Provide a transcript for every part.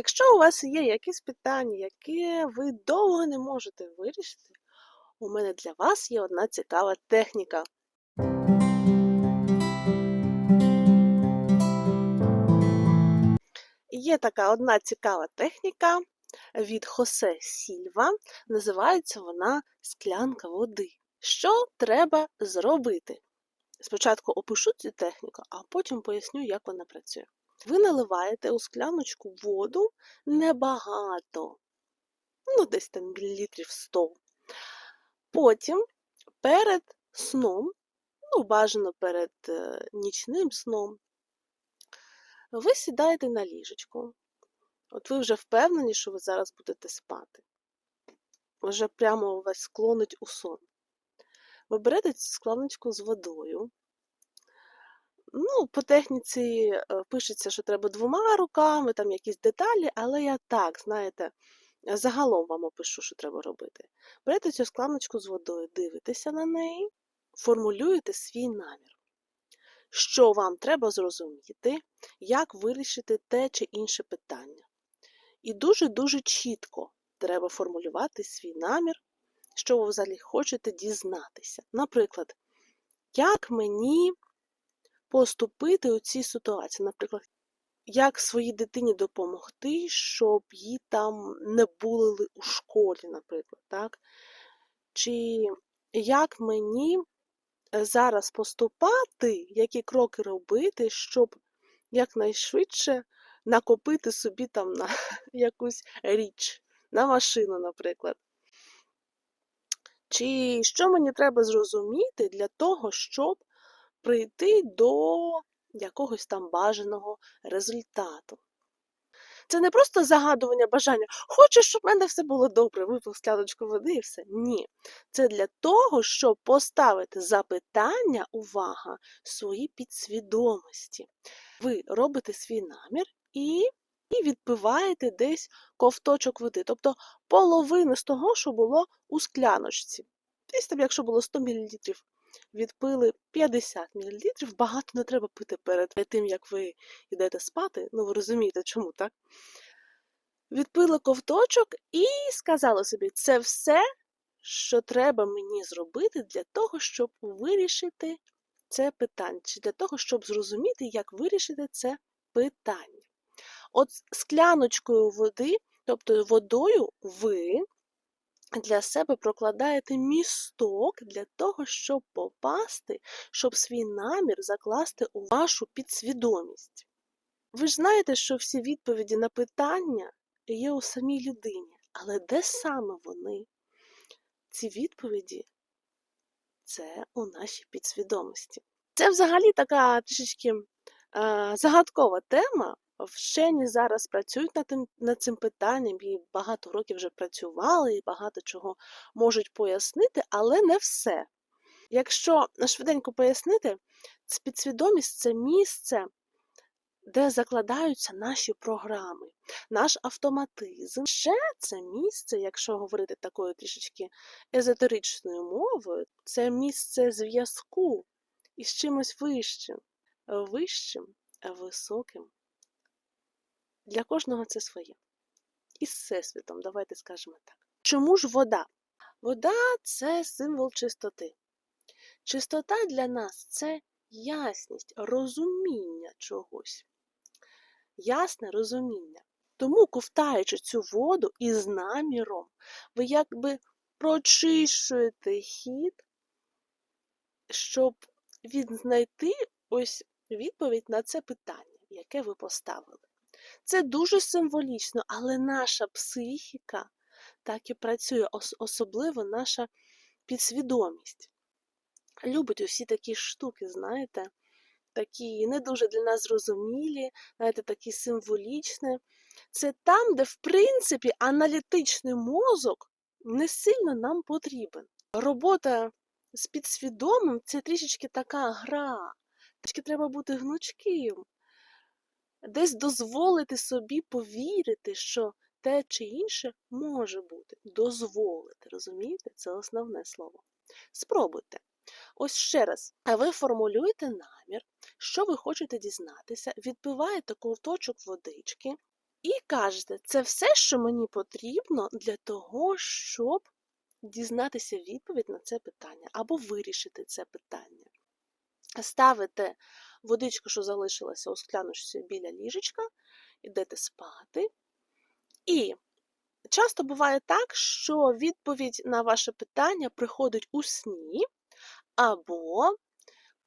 Якщо у вас є якесь питання, яке ви довго не можете вирішити, у мене для вас є одна цікава техніка. Є така одна цікава техніка від Хосе Сільва. Називається вона склянка води. Що треба зробити? Спочатку опишу цю техніку, а потім поясню, як вона працює. Ви наливаєте у скляночку воду небагато, ну, десь там мілілітрів 100. Потім перед сном, ну, бажано перед е, нічним сном, ви сідаєте на ліжечко. От ви вже впевнені, що ви зараз будете спати. Вже прямо вас склонить у сон. Ви берете цю скляночку з водою. Ну, по техніці е, пишеться, що треба двома руками, там якісь деталі, але я так, знаєте, загалом вам опишу, що треба робити. Берете цю скляночку з водою, дивитеся на неї, формулюєте свій намір. Що вам треба зрозуміти, як вирішити те чи інше питання. І дуже-дуже чітко треба формулювати свій намір, що ви взагалі хочете дізнатися. Наприклад, як мені поступити у цій ситуації? Наприклад, як своїй дитині допомогти, щоб її там не булили у школі, наприклад, так? Чи як мені е, зараз поступати, які кроки робити, щоб якнайшвидше накопити собі там на якусь річ, на машину, наприклад. Чи що мені треба зрозуміти для того, щоб прийти до якогось там бажаного результату? Це не просто загадування бажання, хочу, щоб в мене все було добре, випив скляночку води і все. Ні. Це для того, щоб поставити запитання, увага, своїй підсвідомості. Ви робите свій намір і і відпиваєте десь ковточок води, тобто половину з того, що було у скляночці. Десь там, якщо було 100 мл, відпили 50 мл, багато не треба пити перед тим, як ви йдете спати. Ну, ви розумієте, чому, так? Відпили ковточок і сказали собі, це все, що треба мені зробити для того, щоб вирішити це питання, чи для того, щоб зрозуміти, як вирішити це питання. От скляночкою води, тобто водою, ви для себе прокладаєте місток для того, щоб попасти, щоб свій намір закласти у вашу підсвідомість. Ви ж знаєте, що всі відповіді на питання є у самій людині, але де саме вони? Ці відповіді це у нашій підсвідомості. Це взагалі така трішечки е, загадкова тема, Вчені зараз працюють над тим, над цим питанням і багато років вже працювали, і багато чого можуть пояснити, але не все. Якщо швиденько пояснити, підсвідомість це місце, де закладаються наші програми, наш автоматизм. Ще це місце, якщо говорити такою трішечки езотеричною мовою, це місце зв'язку із чимось вищим, вищим, високим. Для кожного це своє. І з всесвітом, давайте скажемо так. Чому ж вода? Вода це символ чистоти. Чистота для нас це ясність, розуміння чогось. Ясне розуміння. Тому, ковтаючи цю воду із наміром, ви якби прочищуєте хід, щоб відзнайти ось відповідь на це питання, яке ви поставили. Це дуже символічно, але наша психіка так і працює, особливо наша підсвідомість. Любить усі такі штуки, знаєте, такі не дуже для нас зрозумілі, знаєте, такі символічні. Це там, де, в принципі, аналітичний мозок не сильно нам потрібен. Робота з підсвідомим це трішечки така гра. Трішки треба бути гнучким десь дозволити собі повірити, що те чи інше може бути. Дозволити, розумієте? Це основне слово. Спробуйте. Ось ще раз, ви формулюєте намір, що ви хочете дізнатися, відпиваєте ковточок водички, І кажете, це все, що мені потрібно для того, щоб дізнатися відповідь на це питання або вирішити це питання. Ставите водичку, що залишилася у скляночці біля ліжечка, йдете спати. І часто буває так, що відповідь на ваше питання приходить у сні, або,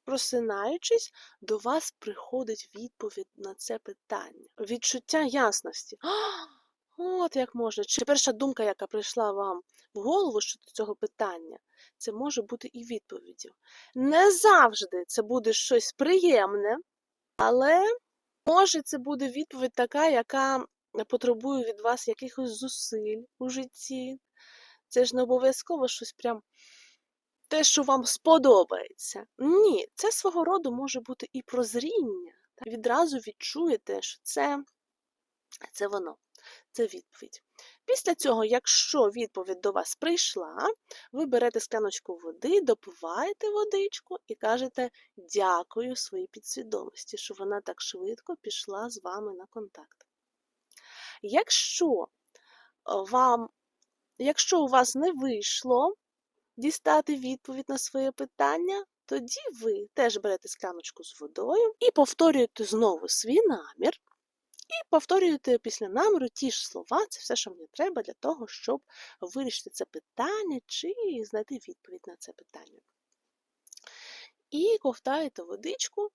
просинаючись, до вас приходить відповідь на це питання. Відчуття ясності. От як можна. Чи перша думка, яка прийшла вам голову щодо цього питання, це може бути і відповіддю. Не завжди це буде щось приємне, але може це буде відповідь така, яка потребує від вас якихось зусиль у житті. Це ж не обов'язково щось прям те, що вам сподобається. Ні, це свого роду може бути і прозріння. Відразу відчуєте, що це, це воно, це відповідь. Після цього, якщо відповідь до вас прийшла, ви берете скляночку води, допиваєте водичку і кажете дякую своїй підсвідомості, що вона так швидко пішла з вами на контакт. Якщо вам, якщо у вас не вийшло дістати відповідь на своє питання, тоді ви теж берете скляночку з водою і повторюєте знову свій намір. І повторюєте після наміру ті ж слова, це все, що мені треба для того, щоб вирішити це питання чи знайти відповідь на це питання. І ковтаєте водичку,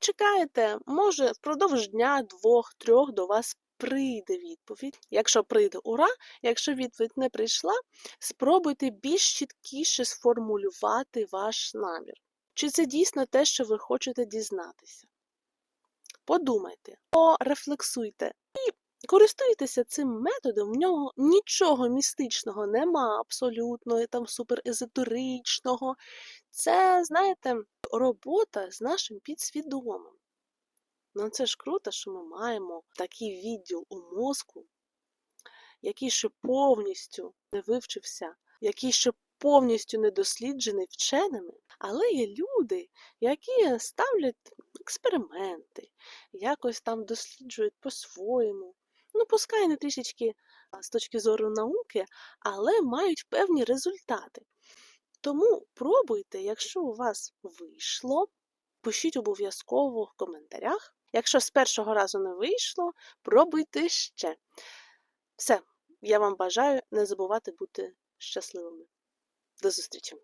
чекаєте, може, впродовж дня, двох, трьох до вас прийде відповідь. Якщо прийде ура, якщо відповідь не прийшла, спробуйте більш чіткіше сформулювати ваш намір. Чи це дійсно те, що ви хочете дізнатися? Подумайте, порефлексуйте і користуйтеся цим методом. В нього нічого містичного нема, абсолютно там суперезотеричного. Це, знаєте, робота з нашим підсвідомим. Ну це ж круто, що ми маємо такий відділ у мозку, який ще повністю не вивчився, який ще повністю не досліджений вченими, але є люди, які ставлять експерименти, якось там досліджують по-своєму. Ну, пускай не трішечки з точки зору науки, але мають певні результати. Тому пробуйте, якщо у вас вийшло, пишіть обов'язково в коментарях. Якщо з першого разу не вийшло, пробуйте ще. Все, я вам бажаю не забувати бути щасливими. До зустрічі!